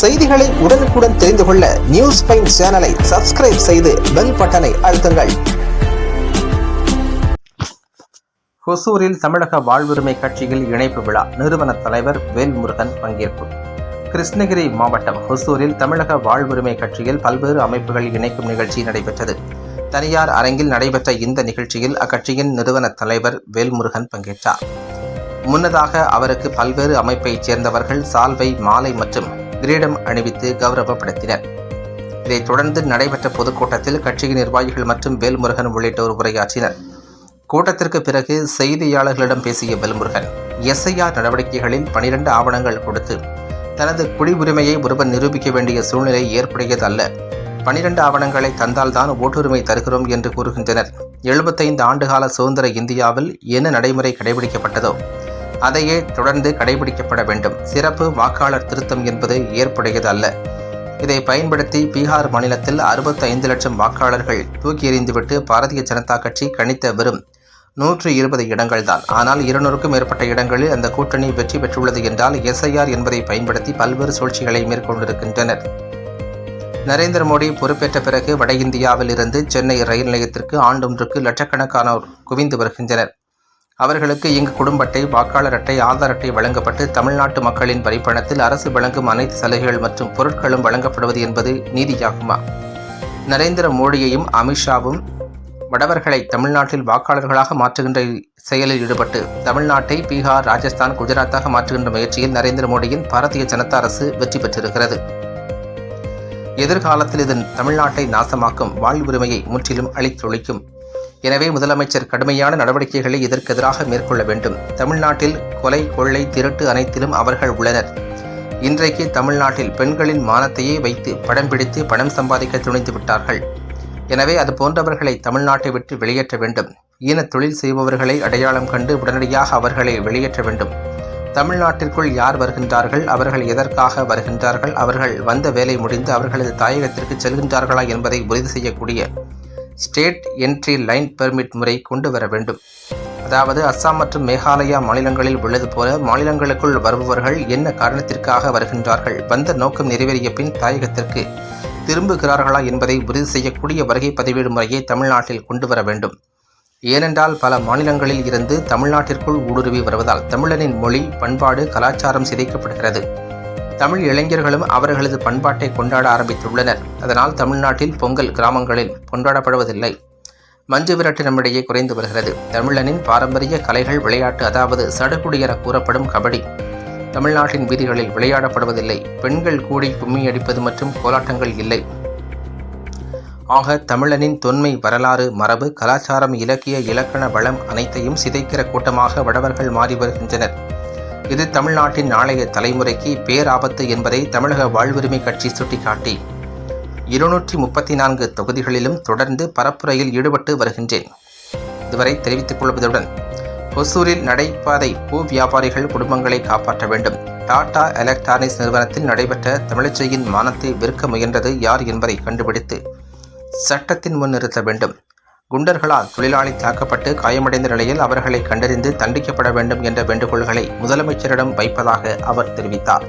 செய்திகளை உடனுக்குடன் தெரிந்து கொள்ள நியூஸ் பைன் சேனலை சப்ஸ்கிரைப் செய்து பெல் பட்டனை அழுத்துங்கள். ஹொசூரில் தமிழக வாழ்வுரிமை கட்சியில் இணைப்பு விழா. நிறுவன தலைவர் வேல்முருகன் பங்கேற்பு. கிருஷ்ணகிரி மாவட்டம் ஹொசூரில் தமிழக வாழ்வுரிமை கட்சியில் பல்வேறு அமைப்புகள் இணைக்கும் நிகழ்ச்சி நடைபெற்றது. தனியார் அரங்கில் நடைபெற்ற இந்த நிகழ்ச்சியில் அக்கட்சியின் நிறுவன தலைவர் வேல்முருகன் பங்கேற்றார். முன்னதாக அவருக்கு பல்வேறு அமைப்பைச் சேர்ந்தவர்கள் சால்வை மாலை மற்றும் கிரீடம் அணிவித்து கௌரவப்படுத்தினர். இதைத் தொடர்ந்து நடைபெற்ற பொதுக்கூட்டத்தில் கட்சியின் நிர்வாகிகள் மற்றும் வேல்முருகன் உள்ளிட்டோர் உரையாற்றினர். கூட்டத்திற்கு பிறகு செய்தியாளர்களிடம் பேசிய வேல்முருகன் எஸ்ஐஆர் நடவடிக்கைகளில் பனிரெண்டு ஆவணங்கள் கொடுத்து தனது குடியுரிமையை ஒருவர் நிரூபிக்க வேண்டிய சூழ்நிலை ஏற்புடையதல்ல. பனிரெண்டு ஆவணங்களை தந்தால்தான் ஓட்டுரிமை தருகிறோம் என்று கூறுகின்றனர். எழுபத்தைந்து ஆண்டுகால சுதந்திர இந்தியாவில் என்ன நடைமுறை கடைபிடிக்கப்பட்டதோ அதையே தொடர்ந்து கடைபிடிக்கப்பட வேண்டும். சிறப்பு வாக்காளர் திருத்தம் என்பது ஏற்புடையது அல்ல. இதை பயன்படுத்தி பீகார் மாநிலத்தில் 65 லட்சம் வாக்காளர்கள் தூக்கி எறிந்துவிட்டு பாரதிய ஜனதா கட்சி கணித்த வெறும் நூற்று இருபது இடங்கள்தான். ஆனால் இருநூறுக்கும் மேற்பட்ட இடங்களில் அந்த கூட்டணி வெற்றி பெற்றுள்ளது என்றால் எஸ்ஐஆர் என்பதை பயன்படுத்தி பல்வேறு சூழ்ச்சிகளை மேற்கொண்டிருக்கின்றனர். நரேந்திர மோடி பொறுப்பேற்ற பிறகு வட இந்தியாவில் இருந்து சென்னை ரயில் நிலையத்திற்கு ஆண்டொன்றுக்கு லட்சக்கணக்கானோர் குவிந்து வருகின்றனர். அவர்களுக்கு இங்கு குடும்ப அட்டை வாக்காளர் அட்டை ஆதார் அட்டை வழங்கப்பட்டு தமிழ்நாட்டு மக்களின் வரிப்பணத்தில் அரசு வழங்கும் அனைத்து சலுகைகள் மற்றும் பொருட்களும் வழங்கப்படுவது என்பது நீதியாகுமா? நரேந்திர மோடியையும் அமித்ஷாவும் வடவர்களை தமிழ்நாட்டில் வாக்காளர்களாக மாற்றுகின்ற செயலில் ஈடுபட்டு தமிழ்நாட்டை பீகார் ராஜஸ்தான் குஜராத்தாக மாற்றுகின்ற முயற்சியில் நரேந்திர மோடியின் பாரதிய ஜனதா அரசு வெற்றி பெற்றிருக்கிறது. எதிர்காலத்தில் இது தமிழ்நாட்டை நாசமாக்கும் வாழ்வுரிமையை முற்றிலும் அழித்தொழிக்கும் எனவே முதலமைச்சர் கடுமையான நடவடிக்கைகளை இதற்கெதிராக மேற்கொள்ள வேண்டும். தமிழ்நாட்டில் கொலை கொள்ளை திருட்டு அனைத்திலும் அவர்கள் உள்ளனர். இன்றைக்கு தமிழ்நாட்டில் பெண்களின் மானத்தையே வைத்து படம் பிடித்து பணம் சம்பாதிக்க துணிந்து விட்டார்கள். எனவே அது போன்றவர்களை தமிழ்நாட்டை விட்டு வெளியேற்ற வேண்டும். ஈன தொழில் செய்பவர்களை அடையாளம் கண்டு உடனடியாக அவர்களை வெளியேற்ற வேண்டும். தமிழ்நாட்டிற்குள் யார் வருகின்றார்கள் அவர்கள் எதற்காக வருகின்றார்கள் அவர்கள் வந்த வேலை முடிந்து அவர்களது தாயகத்திற்கு செல்கின்றார்களா என்பதை உறுதி செய்யக்கூடிய ஸ்டேட் என்ட்ரி லைன் பெர்மிட் முறை கொண்டு வர வேண்டும். அதாவது அஸ்ஸாம் மற்றும் மேகாலயா மாநிலங்களில் உள்ளது போல மாநிலங்களுக்குள் வருபவர்கள் என்ன காரணத்திற்காக வருகின்றார்கள்? வந்த நோக்கம் நிறைவேறிய பின் தாயகத்திற்கு திரும்புகிறார்களா என்பதை உறுதி செய்யக்கூடிய வருகை பதிவேடு முறையை தமிழ்நாட்டில் கொண்டு வர வேண்டும். ஏனென்றால் பல மாநிலங்களில் இருந்து தமிழ்நாட்டிற்குள் ஊடுருவி வருவதால் தமிழனின் மொழி பண்பாடு கலாச்சாரம் சிதைக்கப்படுகிறது. தமிழ் இளைஞர்களும் அவர்களது பண்பாட்டை கொண்டாட ஆரம்பித்துள்ளனர். அதனால் தமிழ்நாட்டில் பொங்கல் கிராமங்களில் கொண்டாடப்படுவதில்லை. மஞ்சு விரட்டு நம்மிடையே குறைந்து வருகிறது. தமிழனின் பாரம்பரிய கலைகள் விளையாட்டு அதாவது சடுகுடி என கூறப்படும் கபடி தமிழ்நாட்டின் வீதிகளில் விளையாடப்படுவதில்லை. பெண்கள் கூடி கும்மி அடிப்பது மற்றும் கோலாட்டங்கள் இல்லை. ஆக தமிழனின் தொன்மை வரலாறு மரபு கலாச்சாரம் இலக்கிய இலக்கண வளம் அனைத்தையும் சிதைக்கிற கூட்டமாக வடவர்கள் மாறி வருகின்றனர். இது தமிழ்நாட்டின் நாளைய தலைமுறைக்கு பேராபத்து என்பதை தமிழக வாழ்வுரிமை கட்சி சுட்டிக்காட்டி. இருநூற்றி முப்பத்தி நான்கு தொகுதிகளிலும் தொடர்ந்து பரப்புரையில் ஈடுபட்டு வருகின்றேன். இதுவரை தெரிவித்துக் கொள்வதுடன் ஒசூரில் நடைபாதை பூ வியாபாரிகள் குடும்பங்களை காப்பாற்ற வேண்டும். டாடா எலக்ட்ரானிக்ஸ் நிறுவனத்தில் நடைபெற்ற தமிழச்சியின் மானத்தை விற்க முயன்றது யார் என்பதை கண்டுபிடித்து சட்டத்தின் முன் நிறுத்த வேண்டும். குண்டர்களால் தொழிலாளி தாக்கப்பட்டு காயமடைந்த நிலையில் அவர்களை கண்டறிந்து தண்டிக்கப்பட வேண்டும் என்ற வேண்டுகோள்களை முதலமைச்சரிடம் வைப்பதாக அவர் தெரிவித்தார்.